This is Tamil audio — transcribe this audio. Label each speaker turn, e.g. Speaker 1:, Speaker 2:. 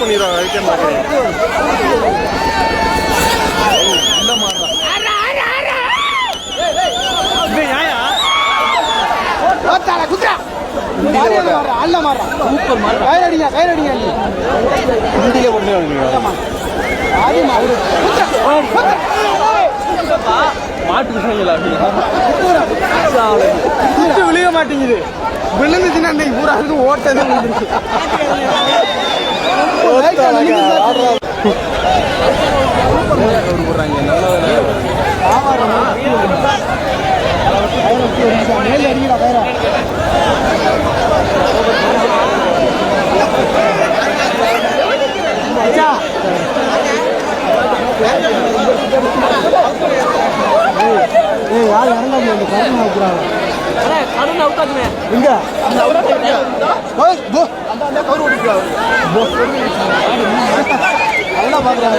Speaker 1: எந்திரிச்ச போது மூவ் பண்ணிடுவாங்க வைக்க மாட்டேன்
Speaker 2: விழுக மாட்டேங்குது. விழுந்துச்சுன்னா அன்னைக்கு பூரா ஓட்டது ஏய் யார் இறங்காம இந்த கருணை வைக்கிறாங்க இங்க ஓய், போ. போ. நல்லா பாக்குறாங்க.